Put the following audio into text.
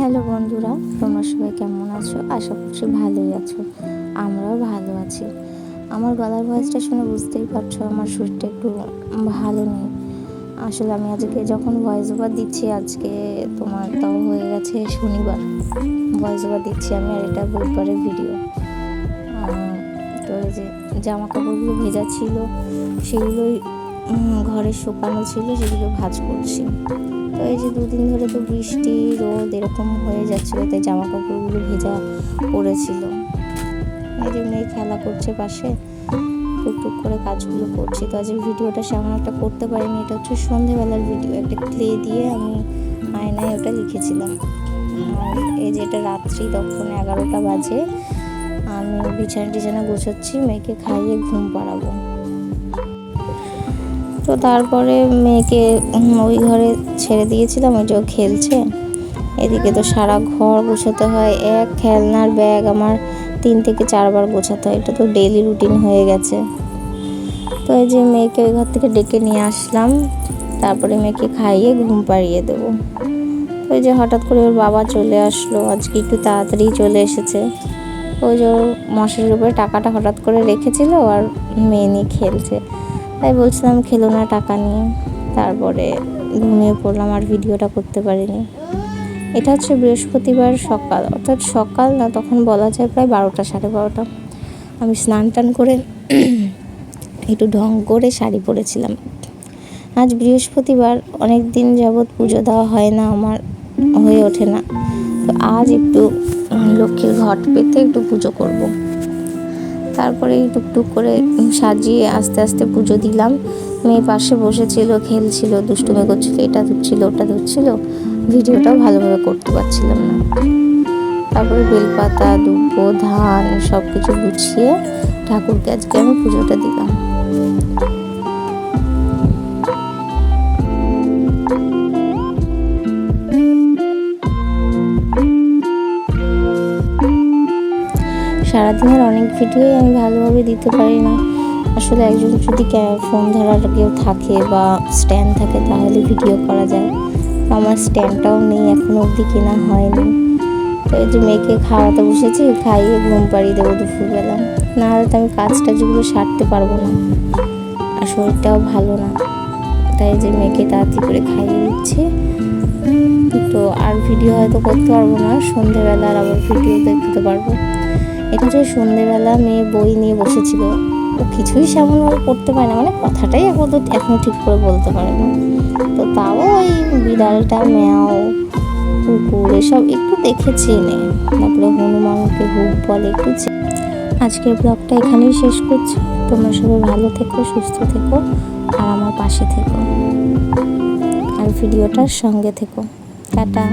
Hello বন্ধুরা, তোমরা সবাই কেমন আছো? আশা করছি ভালোই আছো। আমরাও ভালো আছি। আমার গলার ভয়েসটা শুনে বুঝতেই পারছ, আমার শরীরটা একটু ভালো নেই। আসলে আমি আজকে যখন ভয়েস ওভার দিচ্ছি, আজকে তোমার তাও হয়ে গেছে শনিবার। ভয়েস ওভার দিচ্ছি আমি আর এটা বুধবারের ভিডিও তো যে জামা কাপড়গুলো ভেজা ছিল, সেগুলোই ঘরে শুকানো ছিল, সেগুলো ভাজ করছি। তো এই যে দুদিন ধরে তো বৃষ্টি, রোদ এরকম হয়ে যাচ্ছিল, তাই জামা কাপড়গুলো ভেজা পড়েছিল। এই যে মেয়ে খেলা করছে পাশে টুকটুক করে কাজগুলো করছি। তো আজ এই ভিডিওটা সেমন একটা করতে পারিনি, এটা হচ্ছে সন্ধেবেলার ভিডিও, একটা ক্লে দিয়ে আমি আয়নায় ওটা লিখেছিলাম। আর এই যে এটা রাত্রি তখন এগারোটা বাজে, আমি বিছানা টিছানা গোছাচ্ছি, মেয়েকে খাইয়ে ঘুম পাড়াবো। তো তারপরে মেয়েকে ওই ঘরে ছেড়ে দিয়েছিলাম, ওই যে খেলছে। এদিকে তো সারা ঘর গোছাতে হয়, এক খেলনার ব্যাগ আমার তিন থেকে চারবার গোছাতে হয়, এটা তো ডেলি রুটিন হয়ে গেছে। তো এই যে মেয়েকে ওই ঘর থেকে ডেকে নিয়ে আসলাম, তারপরে মেয়েকে খাইয়ে ঘুম পাড়িয়ে দেবো। ওই যে হঠাৎ করে ওর বাবা চলে আসলো, আজকে একটু তাড়াতাড়ি চলে এসেছে। ওই যে মশারির উপরে টাকাটা হঠাৎ করে রেখেছিল আর মেয়ে নিয়ে খেলছে। তাই বলছিলাম খেলো না টাকা নিয়ে। তারপরে ঘুমিয়ে পড়লাম আর ভিডিওটা করতে পারিনি। এটা হচ্ছে বৃহস্পতিবার সকাল। অর্থাৎ সকাল না, তখন বলা যায় প্রায় বারোটা, সাড়ে বারোটা। আমি স্নান টান করে একটু ঢং করে শাড়ি পরেছিলাম। আজ বৃহস্পতিবার, অনেক দিন যাবৎ পুজো দেওয়া হয় না, আমার হয়ে ওঠে না। তো আজ একটু লক্ষ্মীর ঘট পেতে একটু পুজো করব। তারপরে টুকটুক করে সাজিয়ে আস্তে আস্তে পুজো দিলাম। মেয়ে পাশে বসেছিল, খেলছিল, দুষ্টুমি করছিল, এটা ধুচ্ছিল ওটা ধুচ্ছিল ভিডিওটাও ভালোভাবে করতে পারছিলাম না। তারপরে বেলপাতা, দুব্বো, ধান সব কিছু গুছিয়ে ঠাকুরকে আজকে আমি পুজোটা দিলাম। সারাদিনের অনেক ভিডিওই আমি ভালোভাবে দিতে পারি না আসলে একজন যদি ফোন ধরার কেউ থাকে বা স্ট্যান্ড থাকে তাহলে ভিডিও করা যায়। আমার স্ট্যান্ডটাও নেই এখনও অবধি, কেনা হয়নি। তো এই যে মেয়েকে খাওয়াতে বসেছি, খাইয়ে ঘুম পাড়িয়ে দেবো দুপুরবেলা। না হলে তো আমি কাজ টাজগুলো সারতে পারব না। আর শরীরটাও ভালো না। তাই যে মেয়েকে তাড়াতাড়ি করে খাইয়ে দিচ্ছে। তো আর ভিডিও হয়তো করতে পারব না। সন্ধেবেলা আর আবার ভিডিও দেখতে পারব। এটা যে সন্ধেবেলা মেয়ে বই নিয়ে বসেছিল, ও কিছুই সেমনভাবে পড়তে পারে না। মানে কথাটাই আপাতত এখন ঠিক করে বলতে পারে না। তো তাও ওই বিড়ালটা, ম্যাও, কুকুর, এসব একটু দেখেছি এনে। তারপরে হনুমানকে হুক বলে একটু আজকের ব্লগটা এখানেই শেষ করছি। তোমরা সবাই ভালো থেকো, সুস্থ থেকো, আর আমার পাশে থেকো। আর ভিডিওটার সঙ্গে থেকো। টাটা।